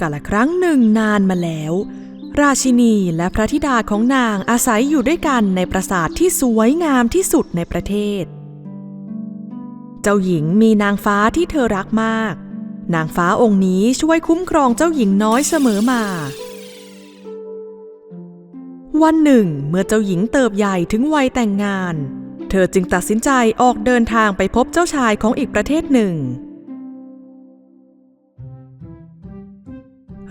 กาลครั้งหนึ่งนานมาแล้ว ราชินีและพระธิดาของนางอาศัยอยู่ด้วยกันในปราสาทที่สวยงามที่สุดในประเทศ เจ้าหญิงมีนางฟ้าที่เธอรักมาก นางฟ้าองค์นี้ช่วยคุ้มครองเจ้าหญิงน้อยเสมอมา วันหนึ่ง เมื่อเจ้าหญิงเติบใหญ่ถึงวัยแต่งงาน เธอจึงตัดสินใจออกเดินทางไปพบเจ้าชายของอีกประเทศหนึ่ง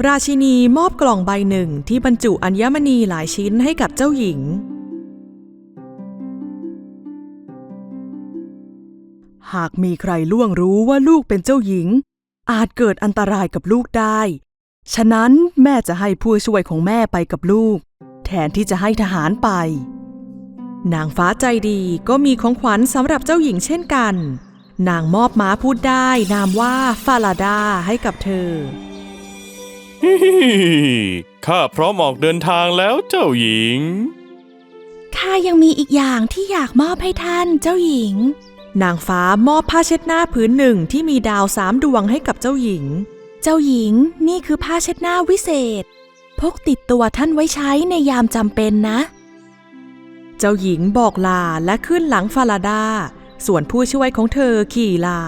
ราชินีมอบกล่องใบหนึ่งที่บรรจุอัญมณีหลายชิ้นให้กับเจ้าหญิง หากมีใครล่วงรู้ว่าลูกเป็นเจ้าหญิง อาจเกิดอันตรายกับลูกได้ ฉะนั้นแม่จะให้ผู้ช่วยของแม่ไปกับลูก แทนที่จะให้ทหารไป นางฟ้าใจดีก็มีของขวัญสำหรับเจ้าหญิงเช่นกัน นางมอบม้าพูดได้ นามว่าฟาลาดาให้กับเธอ ข้าพร้อมออกเดินทางแล้วเจ้าหญิง ข้ายังมีอีกอย่างที่อยากมอบให้ท่านเจ้าหญิง นางฟ้ามอบผ้าเช็ดหน้าผืนหนึ่งที่มีดาวสามดวงให้กับเจ้าหญิง เจ้าหญิงนี่คือผ้าเช็ดหน้าวิเศษ พกติดตัวท่านไว้ใช้ในยามจำเป็นนะ เจ้าหญิงบอกลาและขึ้นหลังฟาลาดา ส่วนผู้ช่วยของเธอขี่ลา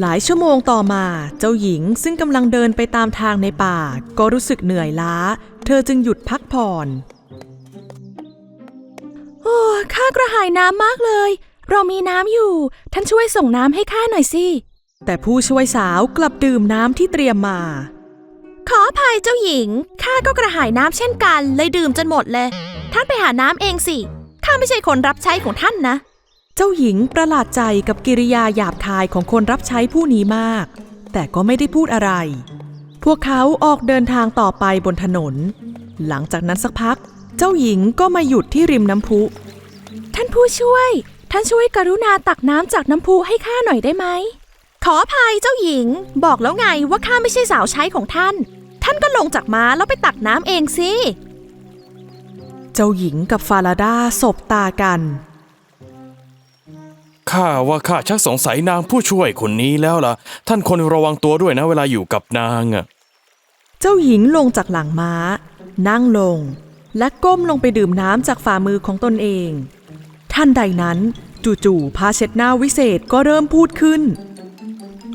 หลายชั่วโมงต่อมาเจ้าหญิงซึ่งกำลังเดินไปตามทางในป่า ก็รู้สึกเหนื่อยล้า เธอจึงหยุดพักผ่อน โอ้ข้ากระหายน้ำมากเลย เรามีน้ำอยู่ ท่านช่วยส่งน้ำให้ข้าหน่อยสิ แต่ผู้ช่วยสาวกลับดื่มน้ำที่เตรียมมา ขออภัยเจ้าหญิง ข้าก็กระหายน้ำเช่นกัน เลยดื่มจนหมดเลย ท่านไปหาน้ำเองสิ ข้าไม่ใช่คนรับใช้ของท่านนะ เจ้าหญิงประหลาดใจกับกิริยาหยาบคายของคนรับใช้ผู้นี้มาก แต่ก็ไม่ได้พูดอะไร พวกเขาออกเดินทางต่อไปบนถนน หลังจากนั้นสักพัก เจ้าหญิงก็มาหยุดที่ริมน้ำพุ ท่านผู้ช่วย ท่านช่วยกรุณาตักน้ำจากน้ำพุให้ข้าหน่อยได้ไหม ขออภัยเจ้าหญิง บอกแล้วไงว่าข้าไม่ใช่สาวใช้ของท่าน ท่านก็ลงจากม้าแล้วไปตักน้ำเองสิ เจ้าหญิงกับฟาลาดาสบตากัน ข้าว่าข้าชักสงสัยนางผู้ช่วยคนนี้แล้วล่ะ ท่านคนระวังตัวด้วยนะเวลาอยู่กับนางอะเจ้าหญิงลงจากหลังม้า นั่งลง และก้มลงไปดื่มน้ำจากฝ่ามือของตนเอง ท่านใดนั้นจู่ๆผ้าเช็ดหน้าวิเศษก็เริ่มพูดขึ้น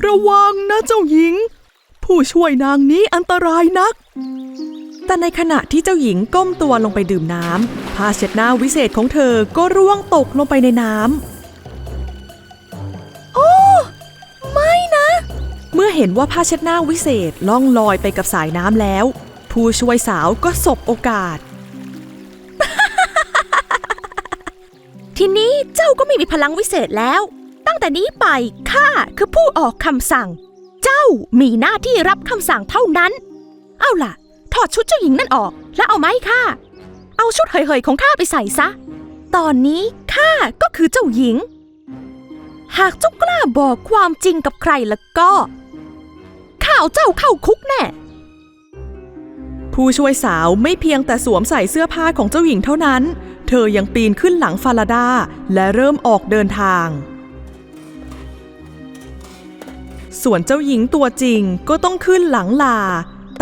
ระวังนะเจ้าหญิง ผู้ช่วยนางนี้อันตรายนัก แต่ในขณะที่เจ้าหญิงก้มตัวลงไปดื่มน้ำผ้าเช็ดหน้าวิเศษของเธอก็ร่วงตกลงไปในน้ำ เห็นว่าผ้าเช็ดหน้าวิเศษล่องลอยไปกับสายน้ำแล้ว ผู้ช่วยสาวก็สบโอกาส ทีนี้เจ้าก็ไม่มีพลังวิเศษแล้ว ตั้งแต่นี้ไปข้าคือผู้ออกคำสั่ง เจ้ามีหน้าที่รับคำสั่งเท่านั้น เอาล่ะ ถอดชุดเจ้าหญิงนั่นออก แล้วเอามาให้ข้าเอาชุดเหยๆของข้าไปใส่ซะ ตอนนี้ข้าก็คือเจ้าหญิงหากเจ้ากล้าบอกความจริงกับใครแล้วก็ ข้าเอาเจ้าเข้าคุกแน่ ผู้ช่วยสาวไม่เพียงแต่สวมใส่เสื้อผ้าของเจ้าหญิงเท่านั้น เธอยังปีนขึ้นหลังฟาลาดาและเริ่มออกเดินทาง ส่วนเจ้าหญิงตัวจริงก็ต้องขึ้นหลังลา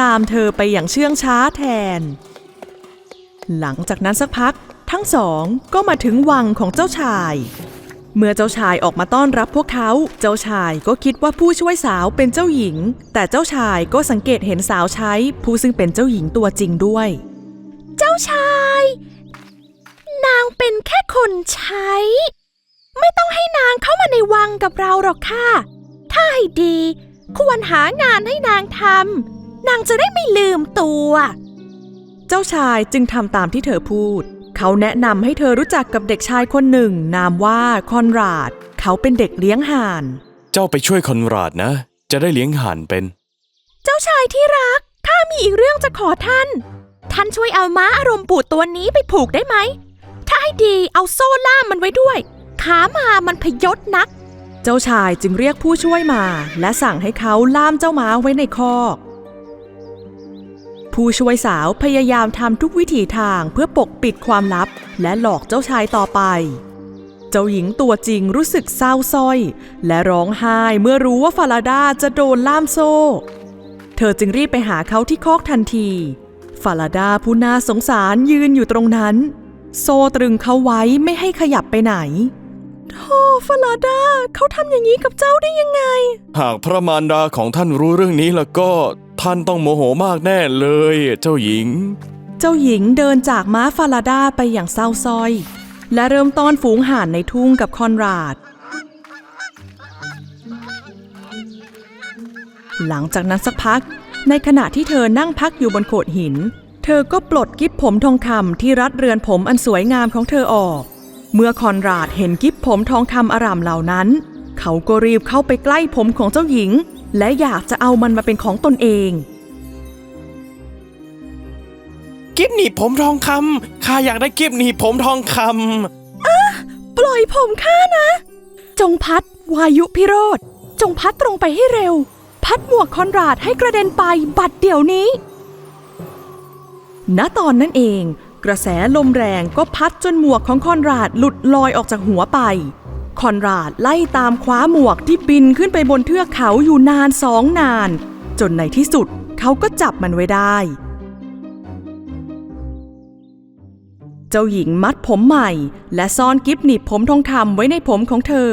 ตามเธอไปอย่างเชื่องช้าแทน หลังจากนั้นสักพักทั้งสองก็มาถึงวังของเจ้าชาย เมื่อเจ้าชายออกมาต้อนรับพวกเขา เจ้าชายก็คิดว่าผู้ช่วยสาวเป็นเจ้าหญิง แต่เจ้าชายก็สังเกตเห็นสาวใช้ ผู้ซึ่งเป็นเจ้าหญิงตัวจริงด้วย เจ้าชาย นางเป็นแค่คนใช้ ไม่ต้องให้นางเข้ามาในวังกับเราหรอกค่ะ ถ้าให้ดี ควรหางานให้นางทำนางจะได้ไม่ลืมตัว เจ้าชายจึงทำตามที่เธอพูด เขาแนะนำให้เธอรู้จักกับเด็กชายคนหนึ่ง นามว่าคอนราด เขาเป็นเด็กเลี้ยงห่าน เจ้าไปช่วยคอนราดนะ จะได้เลี้ยงห่านเป็น เจ้าชายที่รัก ข้ามีอีกเรื่องจะขอท่าน ท่านช่วยเอาม้าอารมณ์ปูดตัวนี้ไปผูกได้ไหม ถ้าให้ดีเอาโซ่ล่ามมันไว้ด้วย ขามามันพยศนัก เจ้าชายจึงเรียกผู้ช่วยมา และสั่งให้เขาล่ามเจ้าม้าไว้ในคอก ผู้ช่วยสาวพยายามทำทุกวิถีทางเพื่อปกปิดความลับ และหลอกเจ้าชายต่อไป เจ้าหญิงตัวจริงรู้สึกเศร้าส้อย และร้องไห้เมื่อรู้ว่าฟาลาดาจะโดนล่ามโซ่ เธอจึงรีบไปหาเขาที่คอกทันที ฟาลาดาผู้น่าสงสารยืนอยู่ตรงนั้น โซ่ตรึงเขาไว้ไม่ให้ขยับไปไหนโธ่ฟาลาดา เขาทำอย่างนี้กับเจ้าได้ยังไง หากพระมารดาของท่านรู้เรื่องนี้แล้วก็ ท่านต้องโมโหมากแน่เลย เจ้าหญิง เจ้าหญิงเดินจากม้าฟาลาดาไปอย่างเศร้าสร้อย และเริ่มต้อนฝูงห่านในทุ่งกับคอนราด หลังจากนั้นสักพัก ในขณะที่เธอนั่งพักอยู่บนโขดหิน เธอก็ปลดกิ๊บผมทองคำที่รัดเรือนผมอันสวยงามของเธอออก เมื่อคอนราดเห็นกิ๊บผมทองคำอารามเหล่านั้น เขาก็รีบเข้าไปใกล้ผมของเจ้าหญิง และอยากจะเอามันมาเป็นของตนเอง กิฟหนีบผมทองคำข้าอยากได้กิฟหนีบผมทองคปล่อยผมข้านะ จงพัดวายุพิโรธจงพัดตรงไปให้เร็ว พัดหมวกคอนราดให้กระเด็นไปบัดเดี๋ยวนี้ ณตอนนั้นเอง กระแสลมแรงก็พัดจนหมวกของคอนราดหลุดลอยออกจากหัวไป คอนราดไล่ตามคว้าหมวกที่บินขึ้นไปบนเทือกเขาอยู่นานสองนาน จนในที่สุดเขาก็จับมันไว้ได้ เจ้าหญิงมัดผมใหม่ และซ่อนกิฟหนีบผมทองคำไว้ในผมของเธอ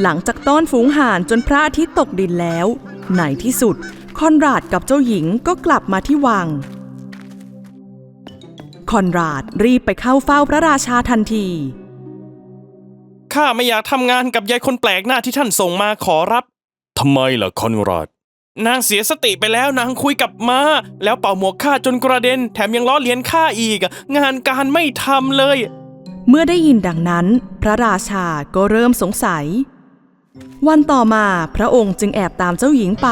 หลังจากต้อนฝูงห่านจนพระอาทิตย์ตกดินแล้ว ในที่สุดคอนราดกับเจ้าหญิงก็กลับมาที่วัง คอนราดรีบไปเข้าเฝ้าพระราชาทันทีำข้าไม่อยากทำงานกับยายคนแปลกหน้าที่ท่านส่งมาขอรับ ทำไมล่ะคอนราด นางเสียสติไปแล้วนางคุยกับมา้าแล้วเป่าหมวกข้าจนกระเด็น แถมยังล้อเลียนข้าอีก งานการไม่ทำเลย เมื่อได้ยินดังนั้น พระราชาก็เริ่มสงสัย วันต่อมาพระองค์จึงแอบตามเจ้าหญิงไป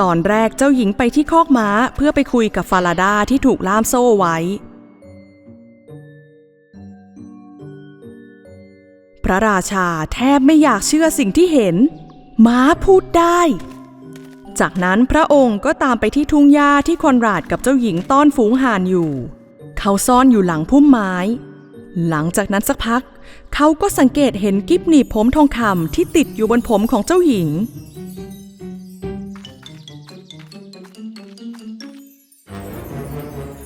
ตอนแรกเจ้าหญิงไปที่คอกม้าเพื่อไปคุยกับฟาลาดาที่ถูกล่ามโซ่ไว้ ระราชาแทบไม่อยากเชื่อสิ่งที่เห็น ม้าพูดได้ จากนั้นพระองค์ก็ตามไปที่ทุ่งหญ้าที่คอนราดกับเจ้าหญิงต้อนฝูงห่านอยู่ เขาซ่อนอยู่หลังพุ่มไม้ หลังจากนั้นสักพัก เขาก็สังเกตเห็นกิ๊บหนีบผมทองคำที่ติดอยู่บนผมของเจ้าหญิง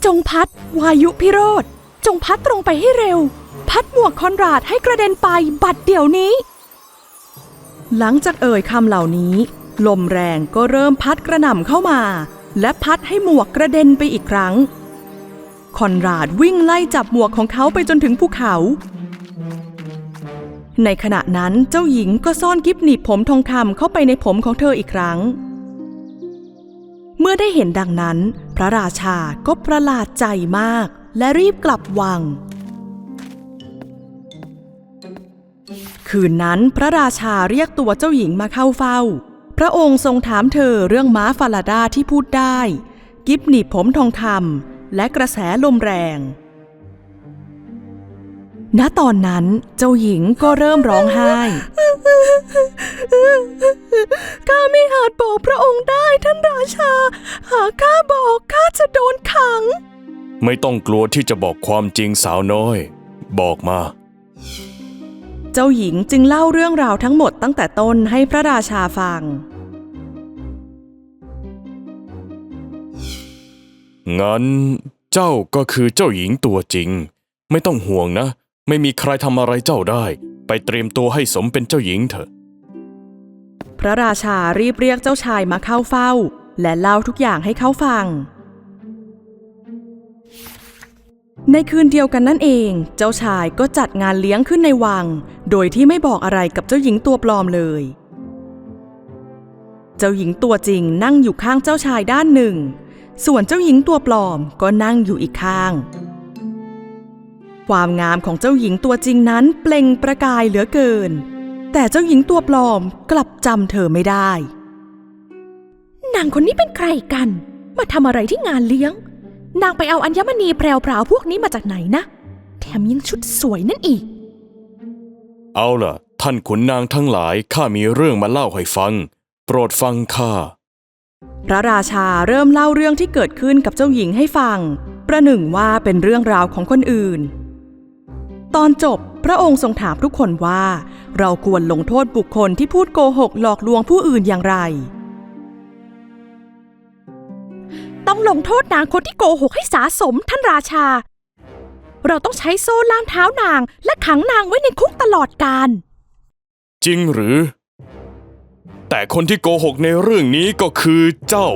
จงพัด วายุพิโรธ จงพัดตรงไปให้เร็ว พัดหมวกคอนราดให้กระเด็นไปบัดเดี๋ยวนี้ หลังจากเอ่ยคำเหล่านี้ ลมแรงก็เริ่มพัดกระหน่ำเข้ามา และพัดให้หมวกกระเด็นไปอีกครั้ง คอนราดวิ่งไล่จับหมวกของเขาไปจนถึงภูเขา ในขณะนั้นเจ้าหญิงก็ซ่อนกิบหนีบผมทองคำเข้าไปในผมของเธออีกครั้ง เมื่อได้เห็นดังนั้น พระราชาก็ประหลาดใจมากและรีบกลับวัง คืนนั้นพระราชาเรียกตัวเจ้าหญิงมาเข้าเฝ้า พระองค์ทรงถามเธอเรื่องม้าฟาลาดาที่พูดได้ กิบหนีบผมทองคำและกระแสลมแรง ณตอนนั้นเจ้าหญิงก็เริ่มร้องไห้ข้าไม่อาจบอกพระองค์ได้ท่านราชา หากข้าบอกข้าจะโดนขัง ไม่ต้องกลัวที่จะบอกความจริงสาวน้อย บอกมา เจ้าหญิงจึงเล่าเรื่องราวทั้งหมดตั้งแต่ต้นให้พระราชาฟัง งั้นเจ้าก็คือเจ้าหญิงตัวจริง ไม่ต้องห่วงนะ ไม่มีใครทำอะไรเจ้าได้ ไปเตรียมตัวให้สมเป็นเจ้าหญิงเถอะ พระราชารีบเรียกเจ้าชายมาเข้าเฝ้า และเล่าทุกอย่างให้เขาฟัง ในคืนเดียวกันนั่นเอง เจ้าชายก็จัดงานเลี้ยงขึ้นในวัง โดยที่ไม่บอกอะไรกับเจ้าหญิงตัวปลอมเลย เจ้าหญิงตัวจริงนั่งอยู่ข้างเจ้าชายด้านหนึ่ง ส่วนเจ้าหญิงตัวปลอมก็นั่งอยู่อีกข้าง ความงามของเจ้าหญิงตัวจริงนั้นเปล่งประกายเหลือเกิน แต่เจ้าหญิงตัวปลอมกลับจำเธอไม่ได้ นางคนนี้เป็นใครกัน มาทำอะไรที่งานเลี้ยง นางไปเอาอัญมณีแพรวๆพวกนี้มาจากไหนนะ แถมยังชุดสวยนั่นอีก เอาล่ะ ท่านขุนนางทั้งหลายข้ามีเรื่องมาเล่าให้ฟัง โปรดฟังข้า พระราชาเริ่มเล่าเรื่องที่เกิดขึ้นกับเจ้าหญิงให้ฟัง ประหนึ่งว่าเป็นเรื่องราวของคนอื่น ตอนจบพระองค์ทรงถามทุกคนว่า เราควรลงโทษบุคคลที่พูดโกหกหลอกลวงผู้อื่นอย่างไร ต้องลงโทษนางคนที่โกหกให้สาสมท่านราชา เราต้องใช้โซ่ล่ามเท้านาง และขังนางไว้ในคุกตลอดกาลจริงหรือ แต่คนที่โกหกในเรื่องนี้ก็คือเจ้า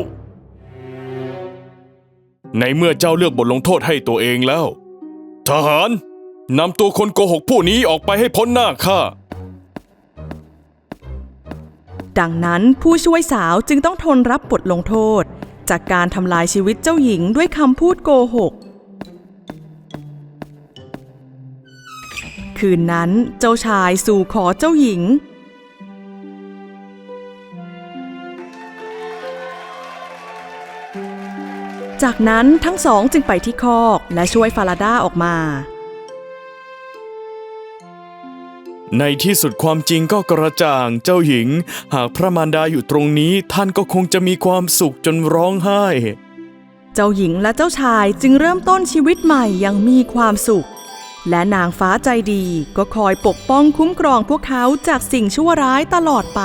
ในเมื่อเจ้าเลือกบทลงโทษให้ตัวเองแล้ว ทหารนำตัวคนโกหกผู้นี้ออกไปให้พ้นหน้าข้าดังนั้นผู้ช่วยสาวจึงต้องทนรับบทลงโทษ จากการทำลายชีวิตเจ้าหญิงด้วยคำพูดโกหก คืนนั้นเจ้าชายสู่ขอเจ้าหญิง จากนั้นทั้งสองจึงไปที่คอกและช่วยฟาราดาออกมา ในที่สุดความจริงก็กระจ่างเจ้าหญิง หากพระมารดาอยู่ตรงนี้ท่านก็คงจะมีความสุขจนร้องไห้ เจ้าหญิงและเจ้าชายจึงเริ่มต้นชีวิตใหม่อยังมีความสุข และนางฟ้าใจดีก็คอยปกป้องคุ้มครองพวกเขาจากสิ่งชั่วร้ายตลอดไป